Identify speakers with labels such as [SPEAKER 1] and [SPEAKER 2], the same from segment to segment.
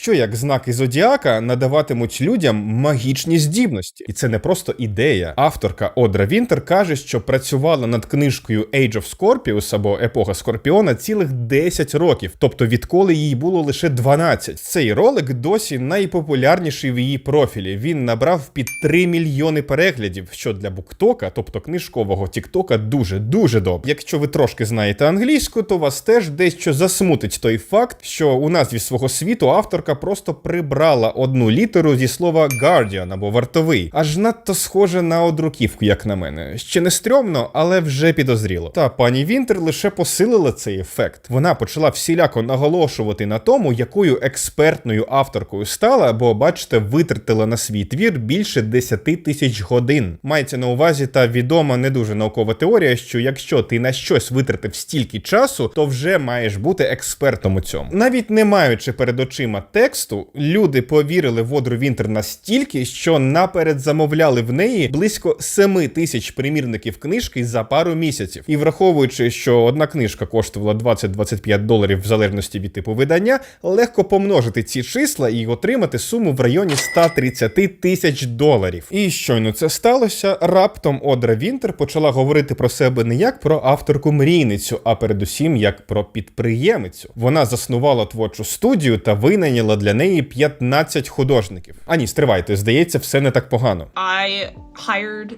[SPEAKER 1] що як знаки зодіака надаватимуть людям магічні здібності, і це не просто ідея. Авторка Одра Вінтер каже, що працювала над книжкою Age of Scorpius або Епоха Скорпіона цілих 10 років, тобто відколи їй було лише 12. Цей ролик досі найпопулярніший в її профілі. Він набрав під 3 мільйони переглядів, що для буктока, тобто книжкового тіктока, дуже дуже добре. Якщо ви трошки знаєте англійську, то вас теж дещо засмутить той факт, що у назві свого світу авторка просто прибрала одну літеру зі слова Guardian або вартовий, аж надто схоже на одруківку, як на мене. Ще не стрьомно, але вже підозріло. Та пані Вінтер лише посилила цей ефект. Вона почала всіляко наголошувати на тому, якою експертною авторкою стала, бо, бачите, витратила на свій твір більше 10 тисяч годин. Мається на увазі та відома не дуже наукова теорія, що якщо ти на щось витратив стільки часу, то вже маєш бути експертом у цьому. Навіть не маючи перед очима тексту, люди повірили в Одру Вінтер настільки, що наперед замовляли в неї близько 7 тисяч примірників книжки за пару місяців. І враховуючи, що одна книжка коштувала 20-25 доларів в залежності від типу видання, легко помножити ці числа і отримати суму в районі 130 тисяч доларів. І щойно це сталося, раптом Одра Вінтер почала говорити про себе не як про авторку мрійницю, а передусім як про підприємицю. Вона заснувала творчу студію та винайняла для неї 15 художників. А ні, стривайте, здається, все не так погано.
[SPEAKER 2] I hired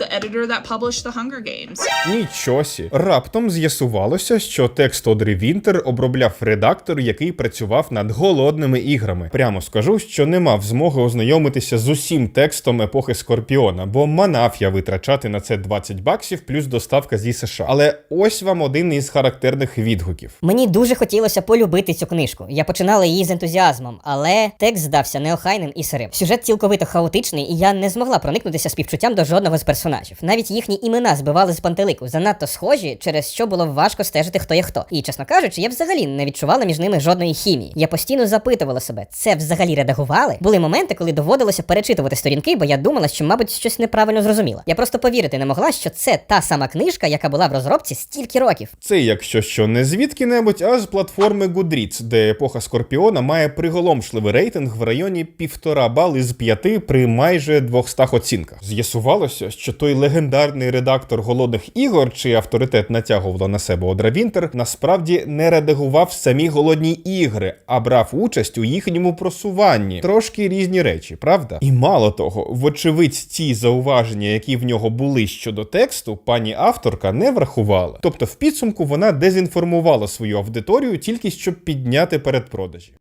[SPEAKER 2] the editor that published the Hunger Games.
[SPEAKER 1] Нічосі. Раптом з'ясувалося, що текст Одри Вінтер обробляв редактор, який працював над голодними іграми. Прямо скажу, що не мав змоги ознайомитися з усім текстом епохи Скорпіона, бо манав я витрачати на це 20 баксів плюс доставка зі США. Але ось вам один із характерних відгуків.
[SPEAKER 3] Мені дуже хотілося полюбити цю книжку. Я починала її з ентузіазмом, але текст здався неохайним і сирим. Сюжет цілковито хаотичний, і я не змогла проникнутися співчуттям до жодного з персонажів. Навіть їхні імена збивали з пантелику, занадто схожі, через що було важко стежити, хто є хто. І чесно кажучи, я взагалі не відчувала між ними жодної хімії. Я постійно запитувала себе, це взагалі редагували? Були моменти, коли доводилося перечитувати сторінки, бо я думала, що, мабуть, щось неправильно зрозуміла. Я просто повірити не могла, що це та сама книжка, яка була в розробці стільки років.
[SPEAKER 1] Це, якщо що, не звідки-небудь, а з платформи Goodreads, де епоха Скорпіона має приголомшливий рейтинг в районі півтора бали з п'яти при майже 200 оцінках. З'ясувалося, що той легендарний редактор голодних ігор, чий авторитет натягувала на себе Одра Вінтер, насправді не редагував самі голодні ігри, а брав участь у їхньому просуванні. Трошки різні речі, правда? І мало того, вочевидь, ці зауваження, які в нього були щодо тексту, пані авторка не врахувала. Тобто, в підсумку вона дезінформувала свою аудиторію тільки щоб підняти передпродажі.